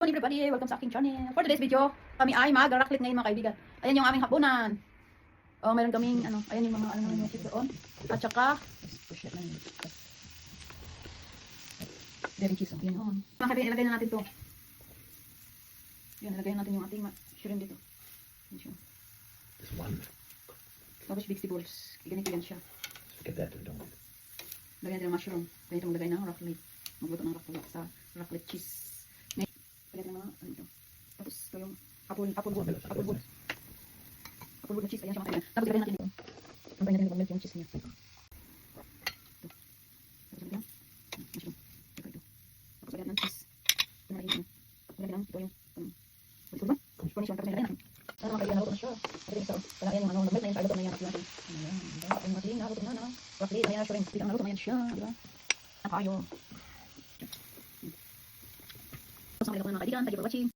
Good morning everybody, welcome sa aking channel. For today's video, kami ay mag-rocklet ngayon mga kaibigan. Ayan yung aming hapunan. Oh, meron kaming ano, ayan yung mga ano yung chip doon. At saka. Very cheese. Yun yun. Mga kaibigan, ilagay na natin to. Yun, ilagay natin yung ating shrimp dito. Yun siya. There's one. Tapos vegetables. Ganito yan siya. Get that to don't. Lagyan natin ng mushroom. Ganito maglagay ng rocklet. Magluto ng rocklet sa rocklet cheese. Tapos ito yung apple, apple wood. Apple wood. Apple wood na cheese. Ayan siya mga kaibigan. Tapos lagyan natin dito. Lagyan natin milk yung cheese niya. Ito. Tapos lagyan. ng Mushroom. Ito, ito. Tapos lagyan ng cheese. Ito na yun. Lagyan ng ito yung um, ito ba? Cornichon. Tapos lagyan natin. Ano mga kaibigan, naluto na siya. Ito yung isa. Kaya yan yung ano, milk na yun. Kaya luto na yan. Ito natin. Ayan. Diba? Ang mating naluto na na. Rocklet. Ayan, shrimp. Biglang naluto na yan siya. Diba? Ang kayo. Tapos ang mga kaibigan, thank you for watching.